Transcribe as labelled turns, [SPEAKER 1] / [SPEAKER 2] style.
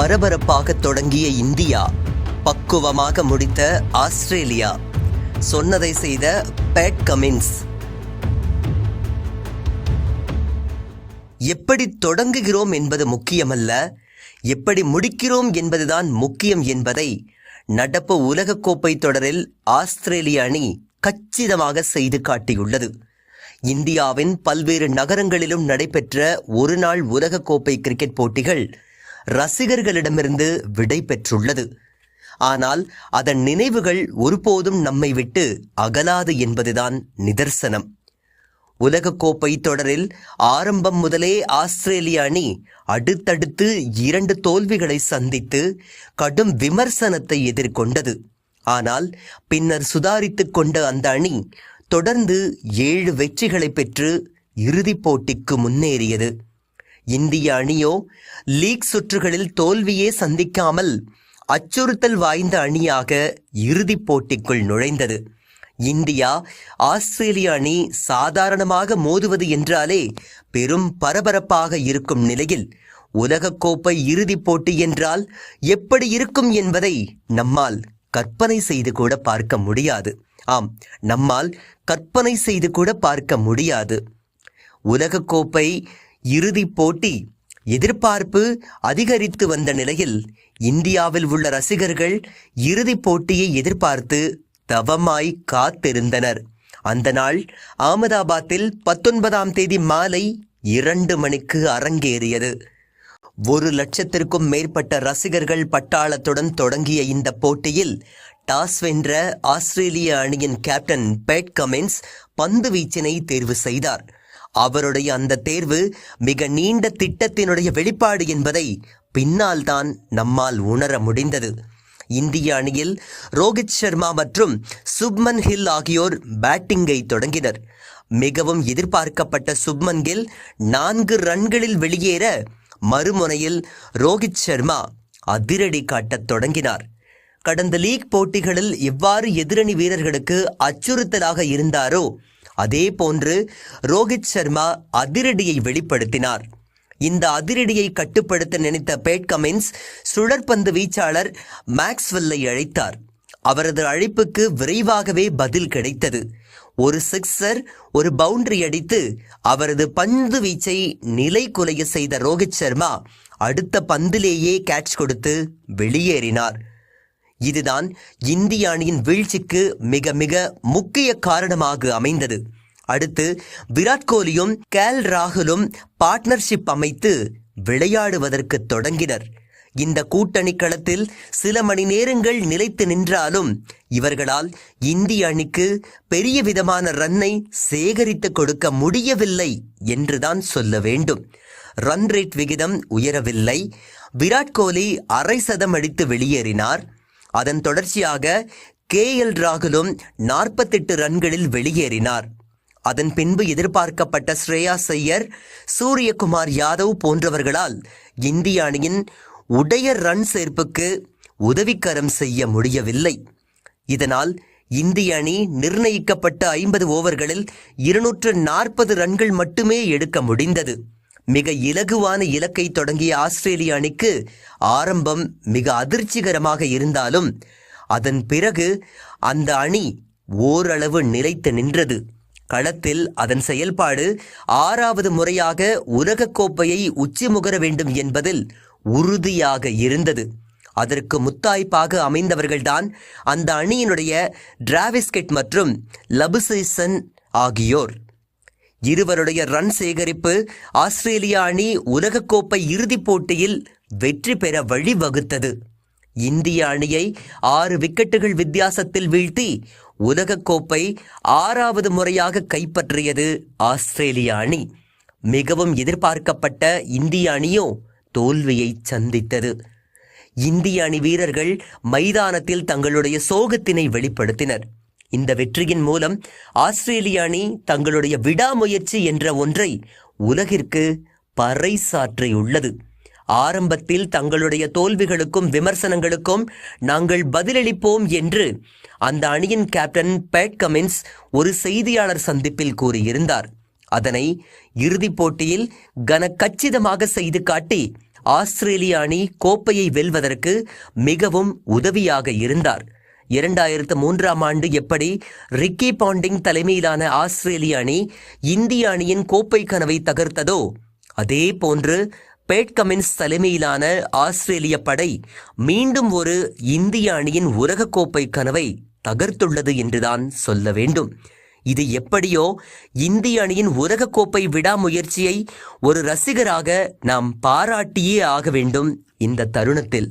[SPEAKER 1] பரபரப்பாக தொடங்கிய இந்தியா பக்குவமாக முடித்த ஆஸ்திரேலியா. சொன்னதை செய்த பேட் கமின்ஸ். எப்படி தொடங்குகிறோம் என்பது முக்கியமல்ல எப்படி முடிக்கிறோம் என்பதுதான் முக்கியம் என்பதை நடப்பு உலகக்கோப்பை தொடரில் ஆஸ்திரேலிய அணி கச்சிதமாக செய்து காட்டியுள்ளது. இந்தியாவின் பல்வேறு நகரங்களிலும் நடைபெற்ற ஒருநாள் உலகக்கோப்பை கிரிக்கெட் போட்டிகள் ரசிகர்களிடமிருந்து விடை பெற்றுள்ளது. ஆனால் அதன் நினைவுகள் ஒருபோதும் நம்மை விட்டு அகலாது என்பதுதான் நிதர்சனம். உலகக்கோப்பை தொடரில் ஆரம்பம் முதலே ஆஸ்திரேலிய அணி அடுத்தடுத்து இரண்டு தோல்விகளை சந்தித்து கடும் விமர்சனத்தை எதிர்கொண்டது. ஆனால் பின்னர் சுதாரித்துக் கொண்ட அந்த அணி தொடர்ந்து ஏழு வெற்றிகளை பெற்று இறுதிப் போட்டிக்கு முன்னேறியது. இந்திய அணியோ லீக் சுற்றுகளில் தோல்வியே சந்திக்காமல் அச்சுறுத்தல் வாய்ந்த அணியாக இறுதிப் போட்டிக்குள் நுழைந்தது. இந்தியா ஆஸ்திரேலிய அணி சாதாரணமாக மோதுவது என்றாலே பெரும் பரபரப்பாக இருக்கும் நிலையில் உலகக்கோப்பை இறுதிப் போட்டி என்றால் எப்படி இருக்கும் என்பதை நம்மால் கற்பனை செய்து கூட பார்க்க முடியாது. ஆம் நம்மால் கற்பனை செய்து கூட பார்க்க முடியாது. உலகக்கோப்பை இறுதிப் போட்டி எதிர்பார்ப்பு அதிகரித்து வந்த நிலையில் இந்தியாவில் உள்ள ரசிகர்கள் இறுதிப் போட்டியை எதிர்பார்த்து தவமாய் காத்திருந்தனர். அந்த நாள் அகமதாபாத்தில் பத்தொன்பதாம் தேதி மாலை இரண்டு மணிக்கு அரங்கேறியது. ஒரு லட்சத்திற்கும் மேற்பட்ட ரசிகர்கள் பட்டாளத்துடன் தொடங்கிய இந்த போட்டியில் டாஸ் வென்ற ஆஸ்திரேலிய அணியின் கேப்டன் பேட் கமின்ஸ் பந்து வீச்சினை தேர்வு செய்தார். அவருடைய அந்த தேர்வு மிக நீண்ட திட்டத்தினுடைய வெளிப்பாடு என்பதை பின்னால் தான் நம்மால் உணர முடிந்தது. இந்திய அணியில் ரோஹித் சர்மா மற்றும் சுப்மன் ஹில் ஆகியோர் பேட்டிங்கை தொடங்கினர். மிகவும் எதிர்பார்க்கப்பட்ட சுப்மன் கில் நான்கு ரன்களில் வெளியேற மறுமுனையில் ரோஹித் சர்மா அதிரடி காட்டத் தொடங்கினார். கடந்த லீக் போட்டிகளில் எவ்வாறு எதிரணி வீரர்களுக்கு அச்சுறுத்தலாக இருந்தாரோ அதே போன்று ரோஹித் சர்மா அதிரடியை வெளிப்படுத்தினார். இந்த அதிரடியை கட்டுப்படுத்த நினைத்த பேட் கமின்ஸ் சுழற்பந்து வீச்சாளர் மேக்ஸ்வெல்லை அழைத்தார். அவரது அழைப்புக்கு விரைவாகவே பதில் கிடைத்தது. ஒரு சிக்ஸர் ஒரு பவுண்டரி அடித்து அவரது பந்து வீச்சை நிலை குலைய செய்த ரோஹித் சர்மா அடுத்த பந்திலேயே கேட்ச் கொடுத்து வெளியேறினார். இதுதான் இந்திய அணியின் வீழ்ச்சிக்கு மிக மிக முக்கிய காரணமாக அமைந்தது. அடுத்து விராட் கோலியும் கேல் ராகுலும் பார்ட்னர்ஷிப் அமைத்து விளையாடுவதற்கு தொடங்கினர். இந்த கூட்டணி களத்தில் சில மணி நேரங்கள் நிலைத்து நின்றாலும் இவர்களால் இந்திய அணிக்கு பெரிய விதமான ரன்னை சேகரித்து கொடுக்க முடியவில்லை என்றுதான் சொல்ல வேண்டும். ரன் ரேட் விகிதம் உயரவில்லை. விராட் கோலி அரை சதம் அடித்து வெளியேறினார். அதன் தொடர்ச்சியாக கே எல் ராகுலும் நாற்பத்தெட்டு ரன்களில் வெளியேறினார். அதன் பின்பு எதிர்பார்க்கப்பட்ட ஸ்ரேயா சையர் சூரியகுமார் யாதவ் போன்றவர்களால் இந்திய அணியின் உடைய ரன் சேர்ப்புக்கு உதவிக்கரம் செய்ய முடியவில்லை. இதனால் இந்திய அணி நிர்ணயிக்கப்பட்ட ஐம்பது ஓவர்களில் இருநூற்று நாற்பது ரன்கள் மட்டுமே எடுக்க முடிந்தது. மிக இலகுவான இலக்கை தொடங்கிய ஆஸ்திரேலிய அணிக்கு ஆரம்பம் மிக அதிர்ச்சிகரமாக இருந்தாலும் அதன் பிறகு அந்த அணி ஓரளவு நிலைத்து நின்றது. களத்தில் அதன் செயல்பாடு ஆறாவது முறையாக உலகக்கோப்பையை உச்சி முகர வேண்டும் என்பதில் உறுதியாக இருந்தது. அதற்கு முத்தாய்ப்பாக அமைந்தவர்கள்தான் அந்த அணியினுடைய டிராவிஸ்கெட் மற்றும் லபுசைசன் ஆகியோர். இருவருடைய ரன் சேகரிப்பு ஆஸ்திரேலிய அணி உலகக்கோப்பை இறுதிப் போட்டியில் வெற்றி பெற வழிவகுத்தது. இந்திய அணியை ஆறு விக்கெட்டுகள் வித்தியாசத்தில் வீழ்த்தி உலகக்கோப்பை ஆறாவது முறையாக கைப்பற்றியது ஆஸ்திரேலிய அணி. மிகவும் எதிர்பார்க்கப்பட்ட இந்திய அணியோ தோல்வியை சந்தித்தது. இந்திய அணி வீரர்கள் மைதானத்தில் தங்களுடைய சோகத்தினை வெளிப்படுத்தினர். இந்த வெற்றியின் மூலம் ஆஸ்திரேலிய அணி தங்களுடைய விடாமுயற்சி என்ற ஒன்றை உலகிற்கு பறைசாற்றியுள்ளது. ஆரம்பத்தில் தங்களுடைய தோல்விகளுக்கும் விமர்சனங்களுக்கும் நாங்கள் பதிலளிப்போம் என்று அந்த அணியின் கேப்டன் பேட் கமின்ஸ் ஒரு செய்தியாளர் சந்திப்பில் கூறியிருந்தார். அதனை இறுதிப் போட்டியில் கன கச்சிதமாக செய்து காட்டி ஆஸ்திரேலிய அணி கோப்பையை வெல்வதற்கு மிகவும் உதவியாக இருந்தார். இரண்டாயிரத்து மூன்றாம் ஆண்டு எப்படி ரிக்கி பாண்டிங் தலைமையிலான ஆஸ்திரேலிய அணி இந்திய அணியின் கோப்பை கனவை தகர்த்ததோ அதே போன்று பேட் கமின்ஸ் தலைமையிலான ஆஸ்திரேலிய படை மீண்டும் ஒரு இந்திய அணியின் உலகக்கோப்பை கனவை தகர்த்துள்ளது என்றுதான் சொல்ல வேண்டும். இது எப்படியோ இந்திய அணியின் உலகக்கோப்பை விடாமுயற்சியை ஒரு ரசிகராக நாம் பாராட்டியே ஆக வேண்டும் இந்த தருணத்தில்.